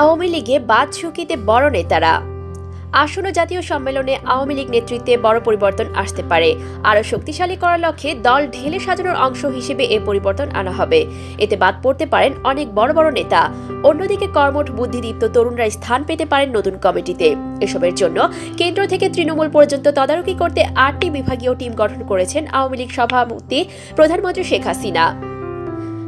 আওয়ামী লীগে বাদ ঝুঁকিতে বড় নেতারা। আসন্ন জাতীয় সম্মেলনে আওয়ামী লীগ নেতৃত্বে বড় পরিবর্তন আসতে পারে। আরও শক্তিশালী করার লক্ষ্যে দল ঢেলে সাজানোর অংশ হিসেবে এ পরিবর্তন আনা হবে। এতে বাদ পড়তে পারেন অনেক বড় বড় নেতা। অন্যদিকে কর্মঠ বুদ্ধিদীপ্ত তরুণরা স্থান পেতে পারেন নতুন কমিটিতে। এসবের জন্য কেন্দ্র থেকে তৃণমূল পর্যন্ত তদারকি করতে আটটি বিভাগীয় টিম গঠন করেছেন আওয়ামী লীগ সভাপতি প্রধানমন্ত্রী শেখ হাসিনা।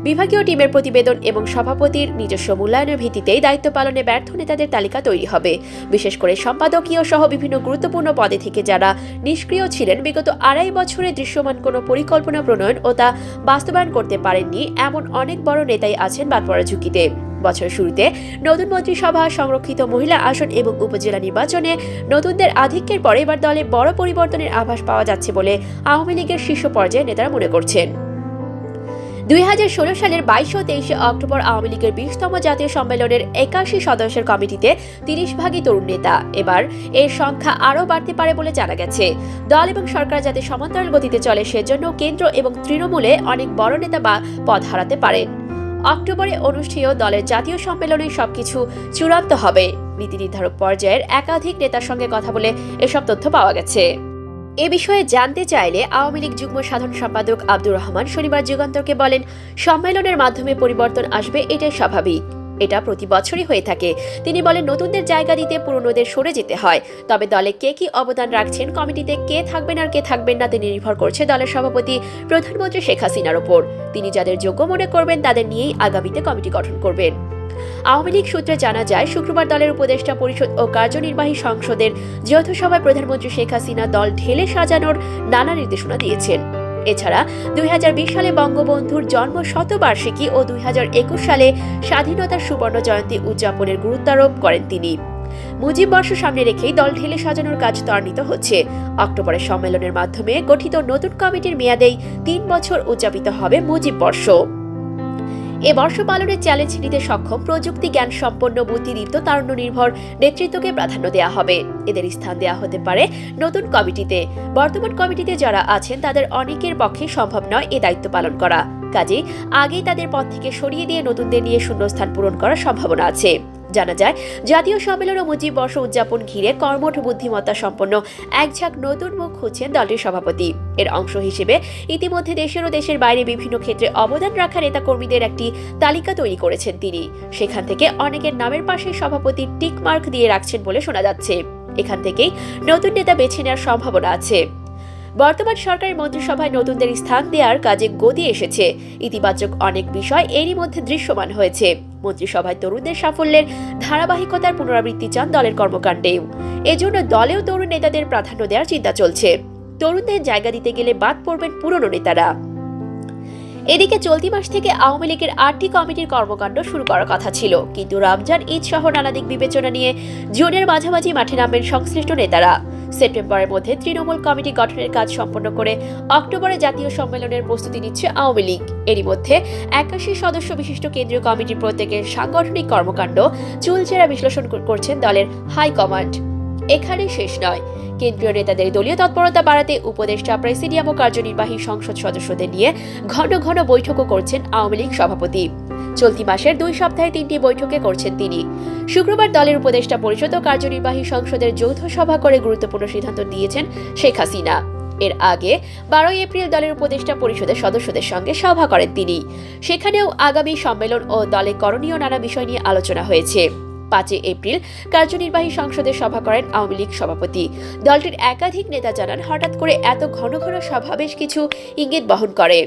বিভাগীয় টিমের প্রতিবেদন এবং সভাপতির নিজস্ব মূল্যায়নের ভিত্তিতেই দায়িত্ব পালনে ব্যর্থ নেতাদের তালিকা তৈরি হবে। বিশেষ করে সম্পাদকীয় সহ বিভিন্ন গুরুত্বপূর্ণ পদে থেকে যারা নিষ্ক্রিয় ছিলেন, বিগত আড়াই বছরে দৃশ্যমান কোনো পরিকল্পনা প্রণয়ন ও তা বাস্তবায়ন করতে পারেননি এমন অনেক বড় নেতাই আছেন বাদ পড়ার ঝুঁকিতে। বছরের শুরুতে নতুন মন্ত্রিসভা, সংরক্ষিত মহিলা আসন এবং উপজেলা নির্বাচনে নতুনদের আধিক্যের পরে এবার দলে বড় পরিবর্তনের আভাস পাওয়া যাচ্ছে বলে আওয়ামী লীগের শীর্ষ পর্যায়ে নেতারা মনে করছেন। দুই হাজার ষোলো সালের বাইশ ও তেইশে অক্টোবর আওয়ামী লীগের বিশতম জাতীয় সম্মেলনের একাশি সদস্যের কমিটিতে তিরিশ ভাগই তরুণ নেতা। এবার এর সংখ্যা আরও বাড়তে পারে বলে জানা গেছে। দল এবং সরকার যাতে সমান্তরাল গতিতে চলে, সেজন্য কেন্দ্র এবং তৃণমূলে অনেক বড় নেতা বা পদ হারাতে পারেন। অক্টোবরে অনুষ্ঠেয় দলের জাতীয় সম্মেলনে সবকিছু চূড়ান্ত হবে। নীতি নির্ধারক পর্যায়ের একাধিক নেতার সঙ্গে কথা বলে এসব তথ্য পাওয়া গেছে। এ বিষয়ে জানতে চাইলে আওয়ামী লীগ যুগ্ম সাধারণ সম্পাদক আব্দুর রহমান শনিবার যুগান্তরকে বলেন, সম্মেলনের মাধ্যমে পরিবর্তন আসবে এটাই স্বাভাবিক। এটা প্রতি বছরই হয়ে থাকে। তিনি বলেন, নতুনদের জায়গা দিতে পুরনোদের সরে যেতে হয়। তবে দলে কে কি অবদান রাখছেন, কমিটিতে কে থাকবেন আর কে থাকবেন না তিনি নির্ভর করছে দলের সভাপতি প্রধানমন্ত্রী শেখ হাসিনার ওপর। তিনি যাদের যোগ্য মনে করবেন, তাদের নিয়েই আগামীতে কমিটি গঠন করবেন। আওয়ামী লীগ সূত্রে জানা যায়, শুক্রবার দলের উপদেষ্টা পরিষদ ও কার্যনির্বাহী সংসদের যৌথ সভায় প্রধানমন্ত্রী শেখ হাসিনা দল ঢেলে সাজানোর নানা নির্দেশনা দিয়েছেন। এছাড়া, দুই হাজার বিশ সালে বঙ্গবন্ধুর জন্ম শতবার্ষিকী ও দুই হাজার একুশ সালে স্বাধীনতার সুবর্ণ জয়ন্তী উদযাপনের গুরুত্বারোপ করেন তিনি। মুজিব বর্ষ সামনে রেখেই দল ঢেলে সাজানোর কাজ ত্বরান্বিত হচ্ছে। অক্টোবরের সম্মেলনের মাধ্যমে গঠিত নতুন কমিটির মেয়াদেই তিন বছর উদযাপিত হবে মুজিব বর্ষ। এ বর্ষ পালনের চ্যালেঞ্জ নিতে সক্ষম প্রযুক্তি জ্ঞান সম্পন্ন বুদ্ধিদীপ্ত তারুণ্য নির্ভর নেতৃত্বকে প্রাধান্য দেওয়া হবে। এদের স্থান দেওয়া হতে পারে নতুন কমিটিতে। বর্তমান কমিটিতে যারা আছেন, তাদের অনেকের পক্ষে সম্ভব নয় এ দায়িত্ব পালন করা। কাজেই আগেই তাদের পথ থেকে সরিয়ে দিয়ে নতুনদের নিয়ে শূন্যস্থান পূরণ করার সম্ভাবনা আছে। জানা যায়, জাতীয় সম্মেলন ও মুজিব বর্ষ উদযাপন ঘিরে কর্মঠ বুদ্ধিমত্তা সম্পন্ন এক ঝাঁক নতুন মুখ খুঁজছেন দলটির সভাপতি। এর অংশ হিসেবে ইতিমধ্যে দেশের ও দেশের বাইরে বিভিন্ন ক্ষেত্রে অবদান রাখা নেতাকর্মীদের একটি তালিকা তৈরি করেছেন তিনি। সেখান থেকে অনেকের নামের পাশে সভাপতি টিকমার্ক দিয়ে রাখছেন বলে শোনা যাচ্ছে। এখান থেকেই নতুন নেতা বেছে নেওয়ার সম্ভাবনা আছে। বর্তমান সরকারের মন্ত্রিসভায় নতুনদের স্থান দেওয়ার কাজে গতি এসেছে। ইতিবাচক অনেক বিষয় এরই মধ্যে দৃশ্যমান হয়েছে। মন্ত্রিসভায় তরুণদের সাফল্যের ধারাবাহিকতার পুনরাবৃত্তি চান দলের কর্মকাণ্ডেও। এজন্য দলেও তরুণ নেতাদের প্রাধান্য দেওয়ার চিন্তা চলছে। তরুণদের জায়গা দিতে গেলে বাদ পড়বেন পুরনো নেতারা। এদিকে চলতি মাস থেকে আওয়ামী লীগের আটটি কমিটির কর্মকাণ্ড শুরু করার কথা ছিল। কিন্তু রমজান, ঈদ সহ নানা দিক বিবেচনা নিয়ে জুনের মাঝামাঝি মাঠে নামবেন সংশ্লিষ্ট নেতারা। সেপ্টেম্বরের মধ্যে তৃণমূল কমিটি গঠনের কাজ সম্পন্ন করে অক্টোবরে জাতীয় সম্মেলনের প্রস্তুতি নিচ্ছে আওয়ামী লীগ। এরই মধ্যে একাশি সদস্য বিশিষ্ট কেন্দ্রীয় কমিটির প্রত্যেকের সাংগঠনিক কর্মকাণ্ড চুলচেরা বিশ্লেষণ করছেন দলের হাইকমান্ড এখানেই শেষ নয়। কেন্দ্রীয় নেতাদের দলীয় তৎপরতা বাড়াতে উপদেষ্টা প্রেসিডিয়াম ও কার্যনির্বাহী সংসদ সদস্যদের নিয়ে ঘন ঘন বৈঠকও করছেন আওয়ামী লীগ সভাপতি। চলতি মাসের দুই সপ্তাহে তিনটি বৈঠকে করছেন তিনি। শুক্রবার দলের উপদেষ্টা পরিষদ ও কার্যনির্বাহী সংসদের যৌথ সভা করে গুরুত্বপূর্ণ সিদ্ধান্ত দিয়েছেন শেখ হাসিনা। এর আগে বারোই এপ্রিল দলের উপদেষ্টা পরিষদের সদস্যদের সঙ্গে সভা করেন তিনি। সেখানেও আগামী সম্মেলন ও দলে করণীয় নানা বিষয় নিয়ে আলোচনা হয়েছে। পাঁচই এপ্রিল কার্যনির্বাহী সংসদে সভা করেন আওয়ামী লীগ সভাপতি। দলটির একাধিক নেতা জানান হঠাৎ করে এত ঘন ঘন সভা বেশ কিছু ইঙ্গিত বহন করে।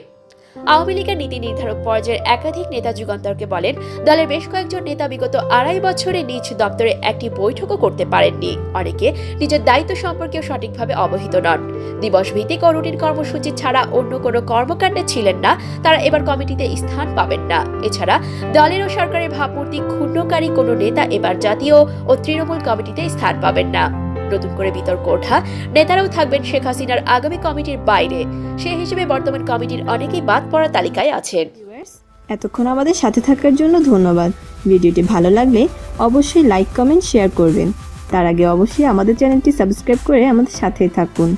আওয়ামী লীগের নীতি নির্ধারক পর্যায়ের একাধিক নেতা যুগান্তরকে বলেন, দলের বেশ কয়েকজন নেতা বিগত আড়াই বছরে নিজ দপ্তরে একটি বৈঠকও করতে পারেননি। অনেকে নিজের দায়িত্ব সম্পর্কেও সঠিকভাবে অবহিত নন। দিবস ভিত্তিক রুটিন কর্মসূচি ছাড়া অন্য কোনো কর্মকাণ্ডে ছিলেন না। তারা এবার কমিটিতে স্থান পাবেন না। এছাড়া, দলের ও সরকারের ভাবমূর্তি ক্ষুণ্ণকারী কোনো নেতা এবার জাতীয় ও তৃণমূল কমিটিতে স্থান পাবেন না। নতুন করে বিতর্ক ওঠা। নেতারাও থাকবেন শেখ হাসিনার আগামী কমিটির বাইরে। সে হিসেবে বর্তমান কমিটির অনেকেই বাদ পড়া তালিকায় আছেন। এতক্ষণ আমাদের সাথে থাকার জন্য ধন্যবাদ। ভিডিওটি ভালো লাগলে অবশ্যই লাইক কমেন্ট শেয়ার করবেন। তার আগে অবশ্যই আমাদের চ্যানেলটি সাবস্ক্রাইব করে আমাদের সাথে থাকুন।